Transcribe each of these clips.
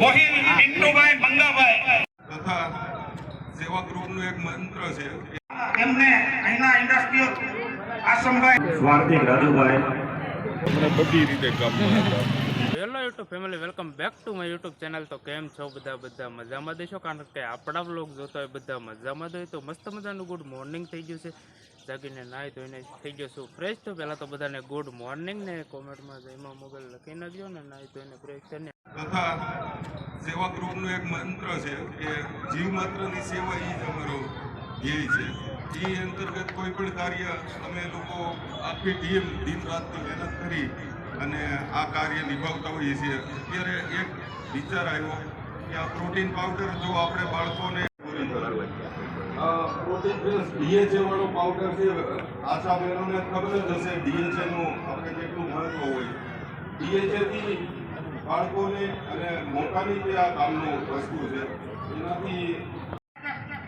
ગોહિલ પિન્ટુભાઈ મંગાભાઈ. તથા સેવાગૃહનું એક મંત્ર છે એમને અહીંના ઇન્ડસ્ટ્રીયલ આશ્રમભાઈ સ્વાર્થિક રાજુભાઈ. મને બધી રીતે કામમાં hello YouTube family welcome back to my YouTube channel તો કેમ છો બધા? બધા મજામાં દેશો કારણ કે આપણા બ્લોગ જોતા હોય બધા મજામાં જ હોય. તો મસ્ત મજાનું ગુડ મોર્નિંગ થઈ ગયું છે. જાગીને નાહી ધોઈને થઈ ગયો છું ફ્રેશ તો પહેલાં તો બધાને ગુડ મોર્નિંગ ને કોમેન્ટમાં જઈમાં મોબાઈલ લખી નાખજો ને નાહી ધોઈને ફ્રેશ થઈને. તથા સેવાગૃહનું એક મંત્ર છે કે જીવ માત્રની સેવા એ જ અમારો ધ્યેય છે. એ અંતર્ગત કોઈ પણ કાર્ય અમે લોકો આખી ટીમ દિન રાતની મહેનત કરી અને આ કાર્ય નિભાવતા હોઈએ છીએ. અત્યારે એક વિચાર આવ્યો કે આ પ્રોટીન પાવડર જો આપણે બાળકોને વાળો પાવડર છે આશા બહેનોને ખબર જ હશે ડીએચએ નું, આપણે કેટલું મહત્વ હોય. ડીએચએ થી બાળકોને અને મોટાની જે આ કામનું વસ્તુ છે, એનાથી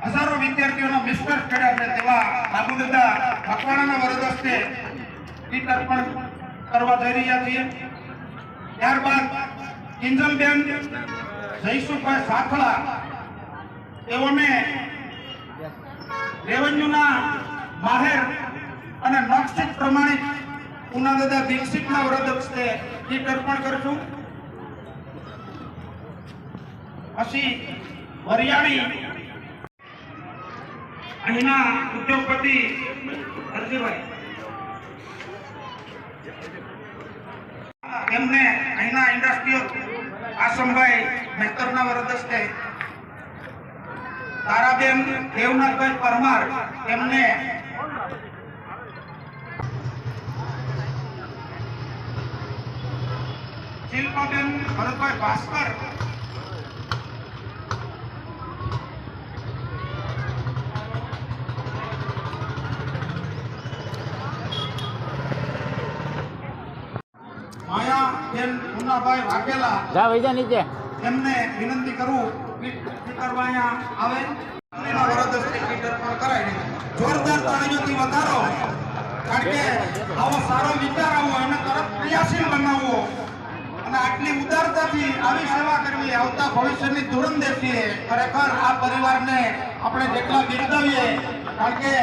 હજારો વિદ્યાર્થીઓનો નિષ્કર્ષ કર્યા છે તેવા બાબુ દાદા મકવાણાના વરદ હસ્તે કીટ અર્પણ કરવા જઈ રહ્યા છીએ. ત્યારબાદ કિંજલબેન જયસુભાઈ સાથળા, તેઓને રેવન્યુના માહેર અને નક્ષિત પ્રમાણિત ઉના દાદા દીક્ષિતના વરદ હસ્તે કીટ અર્પણ કરશું પછી વરિયાળી અહીંના ઉદ્યોગપતિ હરજીભાઈ. એમને અહીંના ઇન્ડસ્ટ્રીયલ આશ્રમભાઈ મહેતરના વરદસ્તે તારાબેન દેવનાથભાઈ પરમાર એમને શિલ્પાબેન ભરતભાઈ ભાસ્કર માયાબેન મુન્નાભાઈ વાઘેલા જા વૈજા નીચે. એમને વિનંતી કરું કીટ આવે જોરદાર તાળીઓથી વધારો. કારણ કે આવો સારો વિચાર આવો એને તરત ક્રિયાશીલ બનાવવો. અને આટલી ઉદારતાથી આવી સેવા કરવી, આવતા ભવિષ્યની છીએ ખરેખર આ પરિવારને આપણે જેટલા બિરદાવીએ, કારણ કે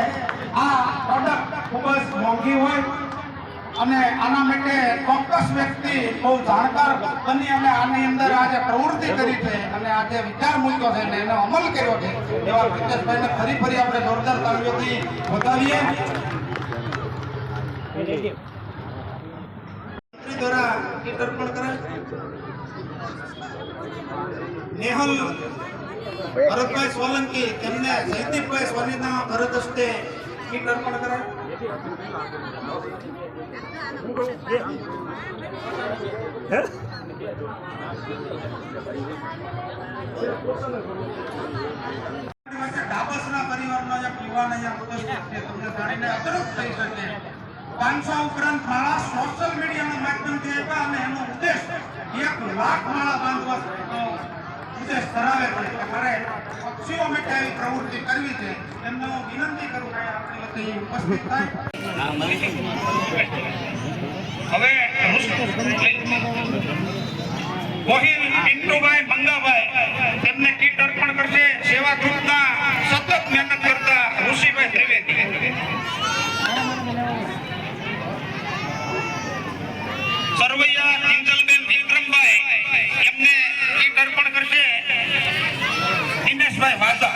આ પ્રોડક્ટ ખૂબ જ મોંઘી હોય. અને આના માટે ચોક્કસ વ્યક્તિ બહુ જાણકાર બની અને આની અંદર આજે પ્રવૃત્તિ કરી છે અને આજે વિચાર મૂક્યો છે અને એનો અમલ કર્યો છે. એવા પ્રિતેશભાઈને ફરી ફરી આપણે જોરદાર તાલીઓથી વધાવીએ. દ્વારા નેહલ ભરતભાઈ સોલંકી તેમને જયદીપભાઈ સોનીના ભરત હસ્તે કીટ અર્પણ કરાય? યુવાન અહીંયા ઉપસ્થિત ઉપરાંત માળા સોશિયલ મીડિયાના માધ્યમથી આપ્યા અને એનો ઉદ્દેશ એક લાખ માળા બાંધવાનો ઉદ્દેશ ધરાવે છે. મારે પક્ષીઓ માટે પ્રવૃત્તિ કરવી છે. એમને હું વિનંતી કરું હવે ગોહિલ ઇન્દુભાઈ મંગાભાઈ, તેમને કીટ અર્પણ કરશે. સેવા ગ્રુપના સતત મહેનત કરતા ઋષિભાઈ ત્રિવેદી. કરશે. દિનેશભાઈ વાઝા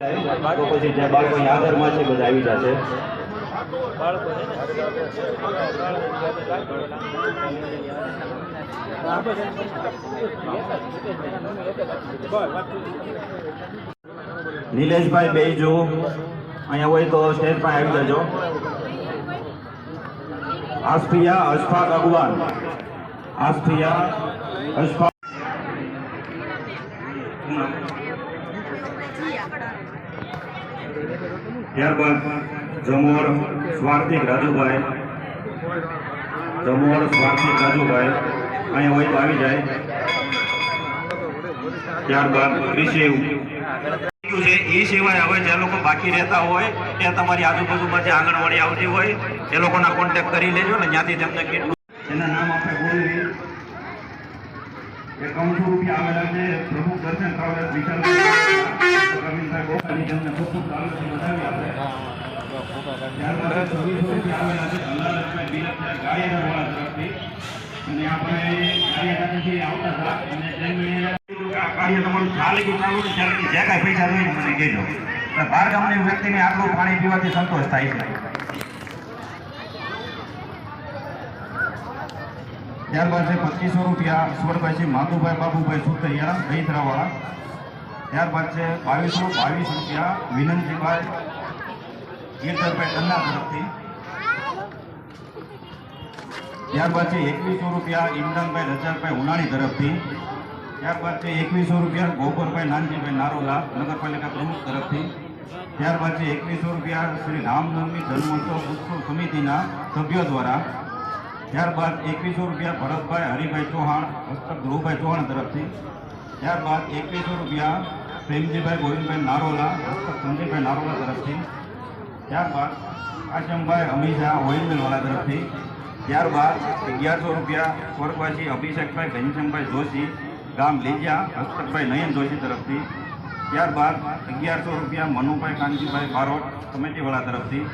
તો પછી જે બાળકો અહીંયા આદરમાં છે બધા આવી જશે નિલેશભાઈ બેજો. અહીંયા હોય તો સ્ટેજ પર આવી જજો. આસ્ફિયા અશફાક અગવાન. આસ્ફિયા અશફાક શુભ નામ ત્યારબાદ જમોર સ્વાર્થિક રાજુભાઈ. જમોર સ્વાર્થિક રાજુભાઈ. અહીંયા હોય તો આવી જાય. ત્યારબાદ છે એ સિવાય હવે જે લોકો બાકી રહેતા હોય, ત્યાં તમારી આજુબાજુમાં જે આંગણવાડી આવતી હોય, એ લોકોના કોન્ટેક્ટ કરી લેજો ને ત્યાંથી તેમને કેટલું એના નામ આપણે બોલવી એકાઉન્ટસો રૂપિયા આવેલા છે. પ્રમુખ દર્શન ટ્રાવેલર્સ વિશાલ રવિન્દ્રભાઈ ગોપાલજી તેમને ખૂબ ખૂબ વધાવી આપણે આવેલા છે. ધનરાજભાઈ બિલકભાઈ અને આપણે તમારું જે કાંઈ પૈસા જોઈએ મને કહેજો. બહાર ગામની વ્યક્તિને આટલું પાણી પીવાથી સંતોષ થાય છે. ત્યારબાદ છે પચીસો રૂપિયા ઈશ્વરભાઈ છે માધુભાઈ, બાબુભાઈ સુતૈયા દહીદરાવાળા ત્યારબાદ છે બાવીસો, બાવીસ રૂપિયા વિનંતીભાઈ ગીરધરભાઈ ટન્ના તરફથી. ત્યારબાદ છે એકવીસો રૂપિયા ઇમરાનભાઈ રજાકભાઈ ઉનાણી તરફથી. ત્યારબાદ છે એકવીસો રૂપિયા ગોબરભાઈ નાનજીભાઈ નારોલા, નગરપાલિકા પ્રમુખ તરફથી. ત્યારબાદ છે એકવીસો રૂપિયા શ્રી રામનવમી જન્મોત્સવ ઉત્સવ સમિતિના સભ્યો દ્વારા ત્યારબાદ એકવીસો રૂપિયા ભરતભાઈ હરિભાઈ ચૌહાણ હસ્તક ધ્રુવભાઈ ચૌહાણ તરફથી. ત્યારબાદ એકવીસો રૂપિયા પ્રેમજીભાઈ ગોવિંદભાઈ નારોલા હસ્તક સંજયભાઈ નારોલા તરફથી. ત્યારબાદ કાશમભાઈ અમીષા ઓઇલમિલવાળા તરફથી. ત્યારબાદ અગિયારસો રૂપિયા સ્વર્ગવાસી અભિષેકભાઈ, ઘનશ્યામભાઈ જોશી, ગામ લીજા હસ્તકભાઈ નયન જોશી તરફથી. ત્યારબાદ અગિયારસો રૂપિયા મનુભાઈ કાનજીભાઈ બારોટ, કમિટીવાળા તરફથી.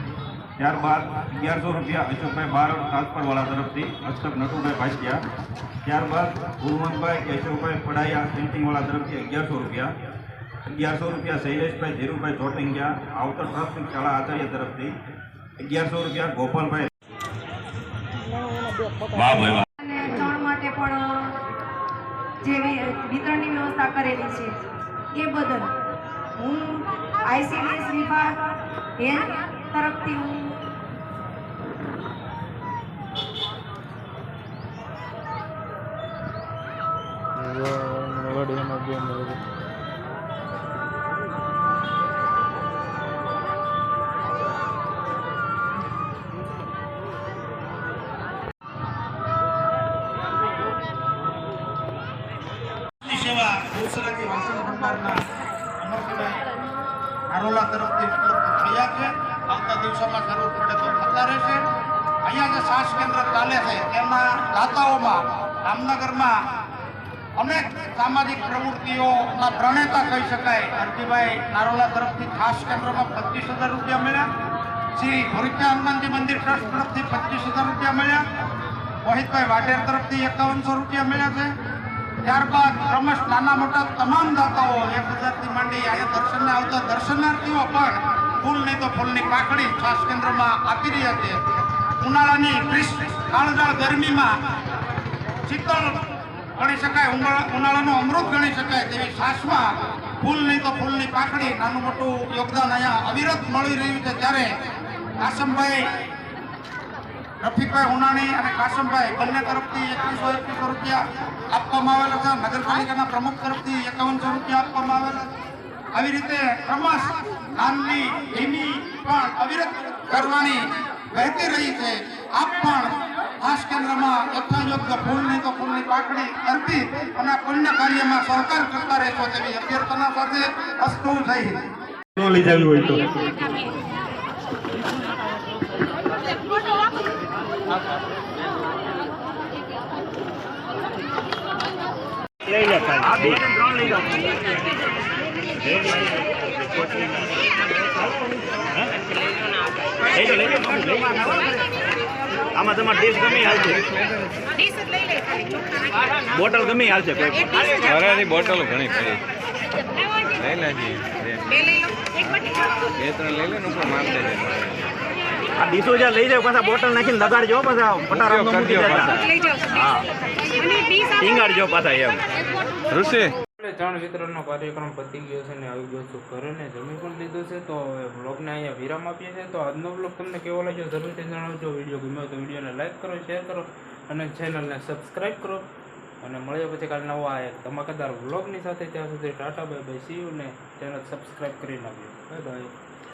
ત્યારબાદ અગિયારસો રૂપિયા અશોકભાઈ બારોટ કાસપરવાળા તરફથી હસ્તક નટુભાઈ ભાસ્યા ત્યારબાદ ગુરુવંતભાઈ કેશવભાઈ પડાયા પેન્ટિંગવાળા તરફથી અગિયારસો રૂપિયા. અગિયારસો રૂપિયા શૈલેષભાઈ ધીરુભાઈ ચોટિંગિયા આવતર પ્રાથમિક શાળા આચાર્ય તરફથી અગિયારસો રૂપિયા ગોપાલભાઈ. વાહ ભાઈ વાહ અને ચણ માટે પણ જે વિતરણની વ્યવસ્થા કરેલી છે એ બદલ હું આઈસીડીએસ વિભાગ હેલ્થ તરફથી હું સેવા દૂસરાથી વાસણ ભંડારના અમરભાઈ નારોલા તરફથી ઉપલબ્ધ થયા છે. દિવસોમાં જરૂર પડે તો થતા રહેશે અહીંયા જે શ્વાસ કેન્દ્ર ચાલે છે તેમના દાતાઓમાં જામનગરમાં અનેક સામાજિક પ્રવૃત્તિઓના પ્રણેતા કહી શકાય. અરજીભાઈ નારોલા તરફથી ખાસ કેન્દ્રમાં પચીસ હજાર રૂપિયા મળ્યા. શ્રી ભોરિચા હનુમાનજી મંદિર ટ્રસ્ટ તરફથી પચીસ હજાર રૂપિયા મળ્યા. મોહિતભાઈ વાઢેર તરફથી એકાવનસો રૂપિયા મળ્યા છે. ત્યારબાદ ક્રમશ નાના મોટા તમામ દાતાઓ એક હજારથી માંડી અહીંયા દર્શનને આવતા દર્શનાર્થીઓ પણ ફૂલ નહીં તો ફૂલની પાકડી શ્વાસ કેન્દ્રમાં આપી રહ્યા છે. ઉનાળાની કાળજાળ ગરમીમાં શીતળ ગણી શકાય ઉનાળા ઉનાળાનો અમૃત ગણી શકાય તેવી શ્વાસમાં ફૂલ નહીં તો ફૂલની પાકડી નાનું મોટું યોગદાન અહીંયા અવિરત મળી રહ્યું છે. ત્યારે કાસમભાઈ, રફીકભાઈ ઉનાણી અને કાશમભાઈ બંને તરફથી એકવીસો એકવીસો રૂપિયા આપવામાં આવેલા હતા નગરપાલિકાના પ્રમુખ તરફથી એકાવનસો રૂપિયા આપવામાં આવેલા છે. આવી રીતે ક્રમશ દાનની ધીમી પણ અવિરત કરવાની વહેતી રહી છે. આપ પણ ખાસ કેન્દ્રમાં યથાયોગ્ય ફૂલની તો ફૂલની પાકડી અર્પી અને પુણ્ય કાર્યમાં સહકાર કરતા રહેશો તેવી અભ્યર્થના સાથે અસ્તુ થઈ લઈ જવી હોય તો. લઈ લે ખાલી ત્રણ લઈ લો. આમાં તમારે ડીશ ગમે હાલશે. બોટલ ગમે હાલશે. કોઈ બોટલ બોટલો ઘણી પડી લઈ લેજી. બે ત્રણ લઈ લે ને ઉપર માપ દેજે. આ ડીસો જ્યાં લઈ જાવ પાછા બોટલ નાખીને લગાડજો પાછા પટારા મૂકી દેતા હા. ટીંગાડજો પાછા એમ. ઋષિ. ત્રણ વિતરણનો કાર્યક્રમ પતી ગયો છે ને આવી ગયો છું ઘરે ને જમી પણ લીધું છે. તો બ્લોગને અહીંયા વિરામ આપીએ છીએ. તો આજનો બ્લોગ તમને કેવો લાગ્યો જરૂરથી જણાવજો. વીડિયો ગમ્યો તો વિડીયોને લાઈક કરો, શેર કરો અને ચેનલને સબસ્ક્રાઈબ કરો. અને મળીએ પછી કાલે નવા એક ધમાકેદાર બ્લોગની સાથે. ત્યાં સુધી tata bye bye see you ને. ચેનલ સબસ્ક્રાઈબ કરી નાખ્યો બાય બાય